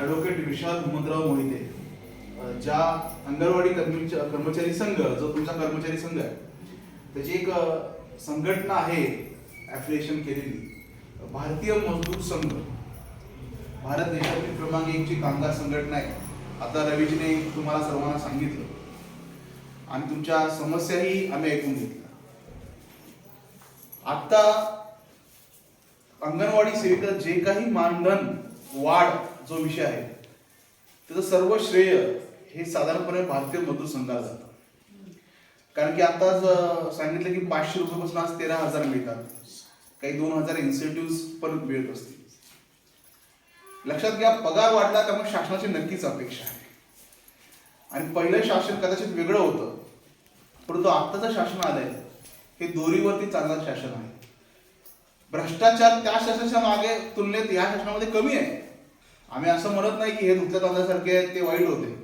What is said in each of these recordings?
Advocate विशाल हुमंतराव मोहिते ज्या अंगणवाडी कर्मचारी संघ जो तुमचा कर्मचारी संघ आहे त्याची एक संघटना आहे ॲफिलिएशन केलेली. भारतीय मजदूर संघ. भारत देशातील क्रमांक एकची कामगार संघटना आहे. आता रवीजीने तुम्हाला सर्वांना सांगितलं. आणि तुमच्या समस्याही आम्ही ऐकून घेतल्या. आता अंगणवाडी सेविका जे काही मानधन वाढ जो विषय आहे त्याचं सर्व श्रेय हे साधारणपणे भारतीय मजदूर संघाला जातं. कारण की आताच सांगितलं की पाचशे रुपयापासून आज तेरा हजार मिळतात. काही दोन हजार इन्सेंटिव्ह पण मिळत असतील. लक्षात घ्या पगार वाढला त्यामुळे शासनाची नक्कीच अपेक्षा आहे. आणि पहिलं शासन कदाचित वेगळं होतं. परंतु आत्ताचं शासन आलंय. हे दोरीवरती चालणारं शासन आहे. भ्रष्टाचार त्या शासनाच्या मागे तुलनेत या शासनामध्ये कमी आहे. आम्ही असं म्हणत नाही की हे धुतल्या तांदळासारखे आहेत ते वाईट होते.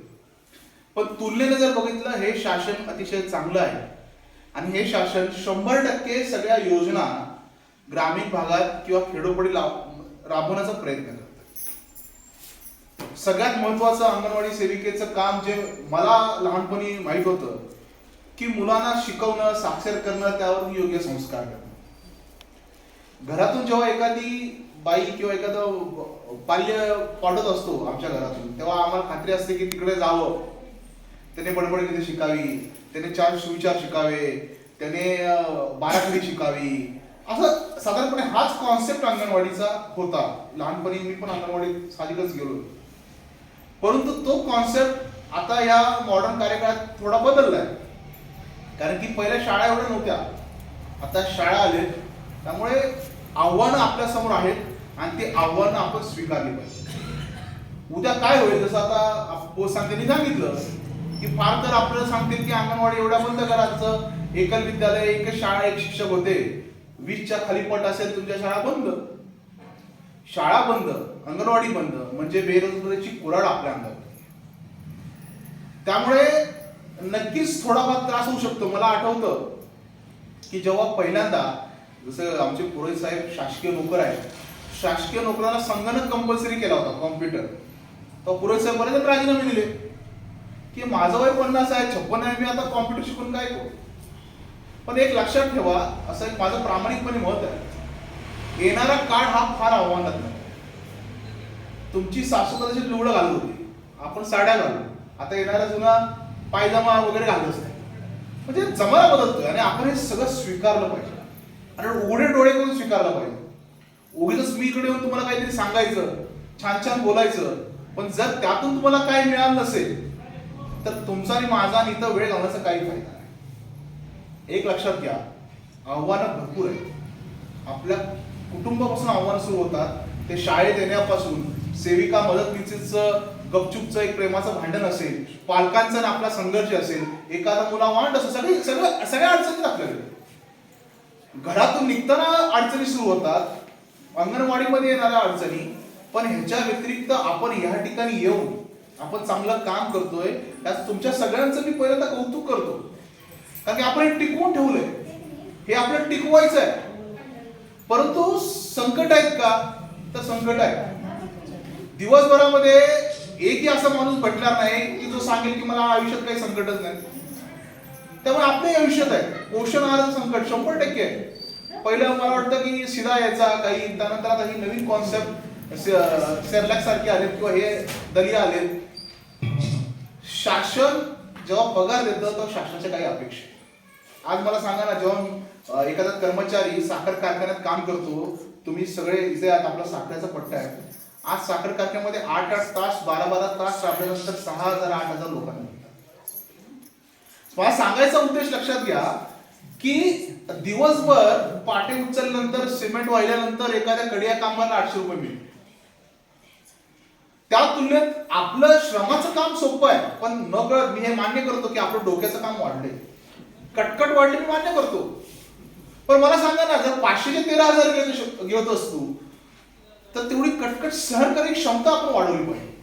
पण तुलनेने जर बघितलं हे शासन अतिशय चांगलं आहे. आणि हे शासन शंभर टक्के सगळ्या योजना ग्रामीण भागात किंवा खेडोपाडी राबवण्याचा प्रयत्न करतात. सगळ्यात महत्वाचं अंगणवाडी सेविकेचं काम जे मला लहानपणी माहीत होतं की मुलांना शिकवणं साक्षर करणं त्यावर योग्य संस्कार करणं. घरातून जेव्हा एखादी बाई किंवा एखादं बाल्य पाडत असतो आमच्या घरातून तेव्हा आम्हाला खात्री असते की तिकडे जावं. त्याने बडबड किती शिकावी त्याने चार सुविचार शिकावे त्याने बाराखडी शिकावी. असं साधारणपणे हाच कॉन्सेप्ट अंगणवाडीचा होता. लहानपणी मी पण अंगणवाडीत साहजिकच गेलो परंतु तो कॉन्सेप्ट आता या मॉडर्न कार्यकाळात थोडा बदललाय. कारण की पहिल्या शाळा एवढ्या नव्हत्या. आता शाळा आले त्यामुळे आव्हानं आपल्यासमोर आहेत. आणि ते आव्हानं आपण स्वीकारली पाहिजे. उद्या काय होईल? जसं आता पोस्ट सांगते सांगितलं की फार तर आपल्याला सांगतील की अंगणवाडी एवढ्या बंद करायचं एकल विद्यालय एक शाळा एक शिक्षक होते. वीसच्या खाली पट असेल तुमच्या शाळा बंद. शाळा बंद अंगणवाडी बंद म्हणजे बेरोजगारीची कुराड आपल्या अंगात त्यामुळे नक्कीच थोडाफार त्रास होऊ शकतो. मला आठवतं की जेव्हा पहिल्यांदा जसं आमचे पुरोहित साहेब शासकीय नोकर आहेत शासकीय नोकरांना संगणक कंपल्सरी केला होता कॉम्प्युटर तर पुरोहित साहेब बरेच राजीनामे दिले. की माझं वय पन्नास आहे छप्पन आहे मी आता कॉम्प्युटर शिकून काय करू? पण एक लक्षात ठेवा असं एक माझं प्रामाणिकपणे मत आहे. येणारा काळ हा फार आव्हानात्मक नाही तुमची सासू कदाचित लुगडं घालू होती. आपण साड्या घालू. आता येणारा जुना पायजमा वगैरे घालत नाही म्हणजे जमाना बदलतोय आणि आपण हे सगळं स्वीकारलं पाहिजे. आणि उघडे डोळे करून स्वीकारलं पाहिजे. उगीच मी इकडे येऊन तुम्हाला काहीतरी सांगायचं छान छान बोलायचं पण जर त्यातून तुम्हाला काही मिळालं नसेल तर तुमचा आणि माझा आणि इथं वेळ घालण्याचा काही फायदा नाही. एक लक्षात घ्या आव्हानं भरपूर आहेत. आपल्या कुटुंबापासून आव्हानं सुरू होतात. ते शाळेत येण्यापासून सेविका मदतनीचं गपचूपचं एक प्रेमाचं भांडण असेल पालकांचा आणि आपला संघर्ष असेल एखादा मुला वांड असेल सगळे सगळं सगळ्या अडचणी आपल्याकडे घरातून निघताना अडचणी सुरू होतात. अंगणवाडीमध्ये येणाऱ्या अडचणी पण ह्याच्या व्यतिरिक्त आपण या ठिकाणी येऊन आपण चांगलं काम करतोय त्यात तुमच्या सगळ्यांचं मी पहिल्यांदा कौतुक करतो. कारण की आपण हे टिकवून ठेवलंय. हे आपल्याला टिकवायचं आहे परंतु संकट आहेत का? तर संकट आहे. दिवसभरामध्ये एकही असा माणूस भेटणार नाही की जो सांगेल की मला आयुष्यात काही संकटच नाही. त्यामुळे आपल्याही आयुष्यात आहे. पोषण आहार संकट शंभर टक्के आहे. पहिलं मला वाटतं की शिदा यायचा काही त्यानंतर आता ही नवीन कॉन्सेप्ट सेरलॅक सारखे आलेत किंवा हे दलिया आलेत. शासन जेव्हा पगार देतं तेव्हा शासनाच्या काही अपेक्षा आज मला सांगा ना जेव्हा एखादा कर्मचारी साखर कारखान्यात काम करतो तुम्ही सगळे इथे आता आपला साखरेचा पट्टा आहे. आज साखर कारखान्यामध्ये आठ आठ तास बारा बारा तास राबल्यानंतर सहा हजार आठ हजार लोकांना मला सांगायचा उद्देश लक्षात घ्या की दिवसभर पाटे उचलल्यानंतर सिमेंट वाहिल्यानंतर एखाद्या कडिया कामाला आठशे रुपये मिळते त्या तुलनेत आपलं श्रमाचं काम सोपं आहे पण न कळत मी हे मान्य करतो की आपलं डोक्याचं काम वाढले कटकट वाढले मी मान्य करतो. पण मला सांगा ना जर पाचशेचे तेरा हजार घेत असतो तर तेवढी कटकट सहन करण्याची क्षमता आपण वाढवली पाहिजे.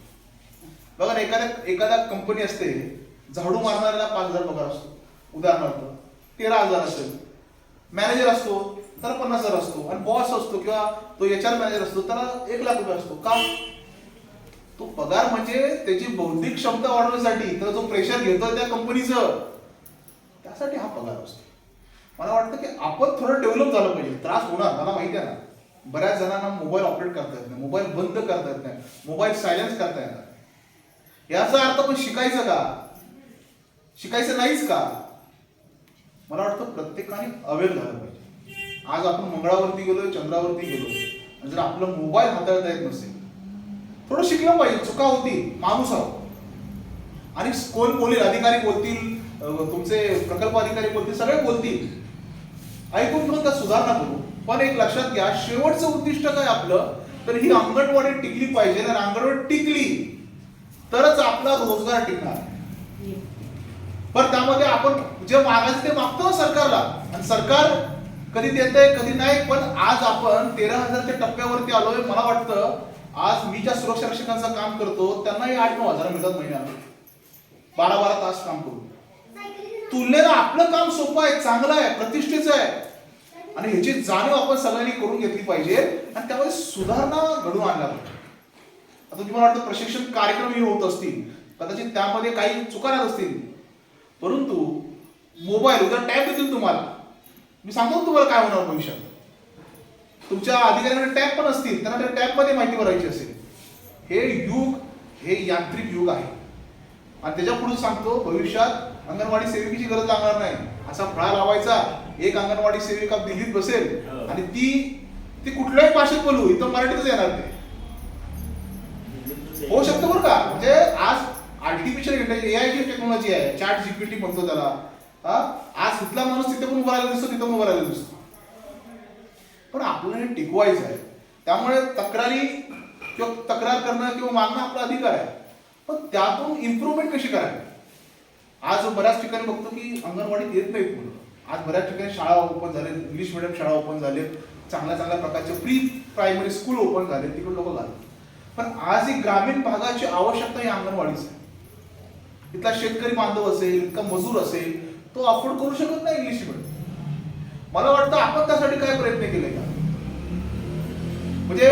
बघा ना एखाद्या एखाद्या कंपनी असते झाडू मारणाऱ्याला पाच हजार पगार असतो. उदाहरणार्थ तेरा हजार असेल. मॅनेजर असतो त्याला पन्नास हजार असतो. आणि बॉस असतो किंवा तो एच आर मॅनेजर असतो त्याला एक लाख रुपये असतो. का? तो पगार म्हणजे त्याची बौद्धिक क्षमता वाढवण्यासाठी तर जो प्रेशर घेतो त्या कंपनीचं त्यासाठी हा पगार असतो. मला वाटतं की आपण थोडं डेव्हलप झालं पाहिजे. त्रास होणार मला माहिती आहे ना. बऱ्याच जणांना मोबाईल ऑपरेट करता येत नाही. मोबाईल बंद करता येत नाही. मोबाईल सायलेन्स करता येत नाही याचा अर्थ पण शिकायचं का? शिकायचं नाहीच का? मला वाटतं प्रत्येकाने अवेअर झालं पाहिजे. आज आपण मंगळावरती गेलो चंद्रावरती गेलो आणि जर आपलं मोबाईल हाताळता येत नसेल थोडं शिकलं पाहिजे चुका होती माणूस आहोत आणि कोण बोलेल अधिकारी बोलतील तुमचे प्रकल्प अधिकारी बोलतील सगळे बोलतील. ऐकून घेऊन त्यात सुधारणा करू. पण एक लक्षात घ्या शेवटचं उद्दिष्ट काय आपलं? तर ही अंगणवाडी टिकली पाहिजे. आणि अंगणवाडी टिकली तरच आपला रोजगार टिकणार. पण त्यामध्ये आपण जे मागायचं ते मागतो सरकारला. आणि सरकार कधी देत आहे कधी नाही पण आज आपण तेरा हजारच्या टप्प्यावरती आलोय मला वाटतं आज मी ज्या सुरक्षा रक्षकांचं काम करतो त्यांनाही आठ नऊ हजार मिळतात महिन्याला. बारा बारा तास काम करू तुलनेनं आपलं काम सोपं आहे चांगलं आहे प्रतिष्ठेचं आहे. आणि ह्याची जाणीव आपण सगळ्यांनी करून घेतली पाहिजे. आणि त्यामध्ये सुधारणा घडून आणल्या पाहिजे. आता तुम्हाला वाटतं प्रशिक्षण कार्यक्रमही होत असतील. कदाचित त्यामध्ये काही चुका राहत असतील. परंतु मोबाईल उद्या टॅब देतील तुम्हाला मी सांगतो तुम्हाला काय होणार भविष्यात. तुमच्या अधिकाऱ्यांकडे टॅब पण असतील त्यांना त्या टॅबमध्ये माहिती भरायची असेल. हे युग हे यांत्रिक युग आहे. आणि त्याच्या पुढे सांगतो भविष्यात अंगणवाडी सेविकेची गरज लागणार नाही. असा फळा लावायचा एक अंगणवाडी सेविका दिल्लीत बसेल आणि ती ती कुठल्याही भाषेत बोलू इथं मराठीतच येणार ते होऊ शकतं बरं का? म्हणजे आर्टिफिशियल इंटेलिजन्स एआय जी टेक्नॉलॉजी आहे चॅट जीपीटी म्हणतो त्याला. हा? आज तिथला माणूस तिथे पण उभा राहिला दिसतो तिथे पण उभा राहिला दिसतो. पण आपल्याला हे टिकवायचं आहे. त्यामुळे तक्रारी किंवा तक्रार करणं किंवा मागणं आपला अधिकार आहे. पण त्यातून इम्प्रूव्हमेंट कशी करावी? आज बऱ्याच ठिकाणी बघतो की अंगणवाडीत येत नाहीत मुलं. आज बऱ्याच ठिकाणी शाळा ओपन झाले इंग्लिश मिडियम शाळा ओपन झाले चांगल्या चांगल्या प्रकारचे प्री प्रायमरी स्कूल ओपन झाले तिकडे लोक घालतात. पण आज ही ग्रामीण भागाची आवश्यकता ही अंगणवाडीच आहे. इथला शेतकरी बांधव असेल इतका मजूर असेल तो अफोर्ड करू शकत नाही इंग्लिश मिडियम मला वाटतं आपण त्यासाठी काय प्रयत्न केले का? म्हणजे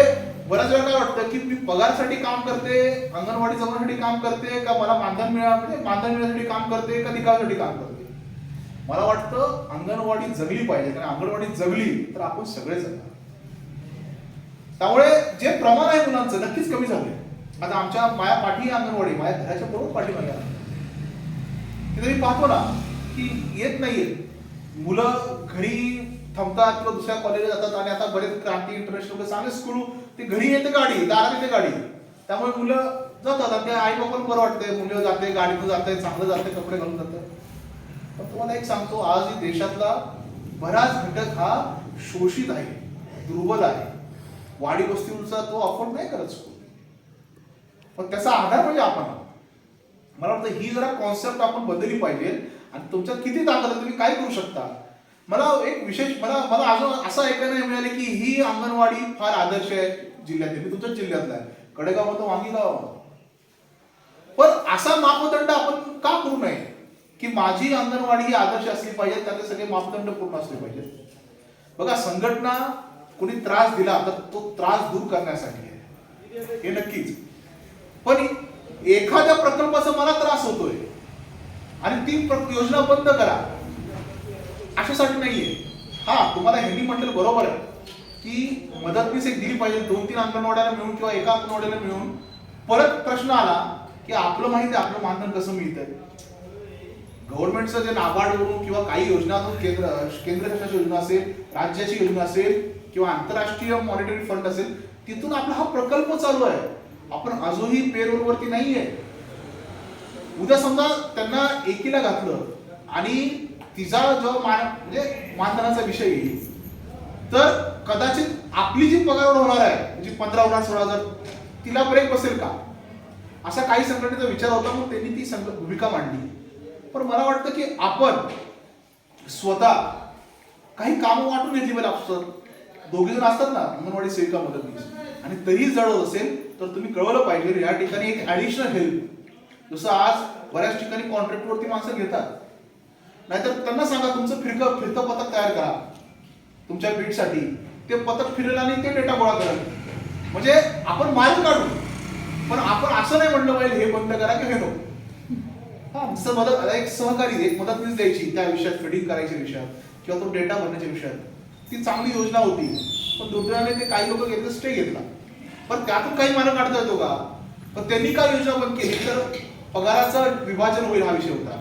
बऱ्याच वेळा काय वाटतं की मी पगारसाठी काम करते अंगणवाडी जगण्यासाठी काम करते का मला मानधन मिळा म्हणजे मानधन मिळण्यासाठी काम करते का निकालासाठी काम करते? मला वाटतं अंगणवाडी जगली पाहिजे कारण अंगणवाडी जगली तर आपण सगळे जगणार. त्यामुळे जे प्रमाण आहे मुलांचं नक्कीच कमी झालंय. आता आमच्या माया पाठी अंगणवाडी माझ्या घराच्या बरोबर पाठी माझ्या मी पाहतो ना की येत नाहीयेत. मुलं घरी थांबतात किंवा दुसऱ्या कॉलेजला जातात आणि आता बरेच क्रांती इंटरनॅशनल वगैरे चांगले स्कूल ते घरी येते गाडी दारात येते गाडी. त्यामुळे मुलं जातात आणि आई बापाला बरं वाटतंय मुलं जाते गाडीतून जाते चांगलं जाते कपडे घालून जाते पण तुम्हाला एक सांगतो आज ही देशातला बराच घटक हा शोषित आहे दुर्बल आहे. वाडी वस्तीचा तो अफोर्ड नाही करत स्कूल पण त्याचा आधार म्हणजे आपण. आहोत. मला वाटतं ही जरा कॉन्सेप्ट आपण बदलली पाहिजे. आणि तुमच्यात किती ताकद आहे तुम्ही काय करू शकता? मला एक विशेष मला मला अजून असं ऐकायला मिळाले की ही अंगणवाडी फार आदर्श आहे जिल्ह्यात मी तुमच्याच जिल्ह्यातला आहे. कडेगाव म्हणतो वांगी गाव पण असा मापदंड आपण का करू नये? की माझी अंगणवाडी ही आदर्श असली पाहिजे त्याचे सगळे मापदंड पूर्ण असले पाहिजेत. बघा संघटना कोणी त्रास दिला तर तो त्रास दूर करण्यासाठी आहे. हे नक्कीच. पण एखाद्या प्रकल्पाचा मला त्रास होतोय. आणि ती योजना बंद करा. अशासाठी नाहीये. हा तुम्हाला ह्यांनी म्हटलं बरोबर आहे. की मदतनीस एक दिली पाहिजे. दोन तीन अंगणवाड्याला मिळून किंवा एका अंगणवाड्याला मिळून. परत प्रश्न आला की आपलं माहिती आपलं मानधन कसं मिळतंय? गव्हर्नमेंटचं जे नाबार्डवरून किंवा काही योजनातून केंद्र केंद्र शासनाची योजना असेल राज्याची योजना असेल किंवा आंतरराष्ट्रीय मॉनिटरी फंड असेल तिथून आपला हा प्रकल्प चालू आहे. आपण अजूनही पेरोल वरती नाहीये. उद्या समजा त्यांना एकीला घातलं आणि तिचा जो मान म्हणजे मानधनाचा विषय येईल तर कदाचित आपली जी पगार होणार आहे म्हणजे पंधरा हजार सोळा हजार तिला ब्रेक बसेल का? असा काही संघटनेचा विचार होता मग त्यांनी ती संघ भूमिका मांडली. पण मला वाटतं की आपण स्वतः काही कामं वाटून घेतली पाहिजे आपलं दोघे जण असतात ना अंगणवाडी सेविका मदतनीस आणि तरी जड असेल तर तुम्ही कळवलं पाहिजे या ठिकाणी एक ॲडिशनल हेल्प जसं आज बऱ्याच ठिकाणी कॉन्ट्रॅक्टवरती माणसं घेतात. नाहीतर त्यांना सांगा तुमचं फिरकं फिरतं पथक तयार करा. तुमच्या बीटसाठी ते पथक फिरेल आणि ते डेटा गोळा करा म्हणजे आपण मार्ग काढू. पण आपण असं नाही म्हणलं पाहिजे हे बंद करा की हे नको. मदत एक सहकारी एक मदतनीस द्यायची त्या विषयात फिटिंग करायच्या विषयात किंवा तो डेटा भरण्याच्या विषयात. ती चांगली योजना होती. पण दुर्दैवाने ते काही लोक घेतलं स्टे घेतला. पण त्यातून काही मार्ग काढता येतो का? पण त्यांनी काय योजना बंद केली तर पगाराचं विभाजन होईल हा विषय होता.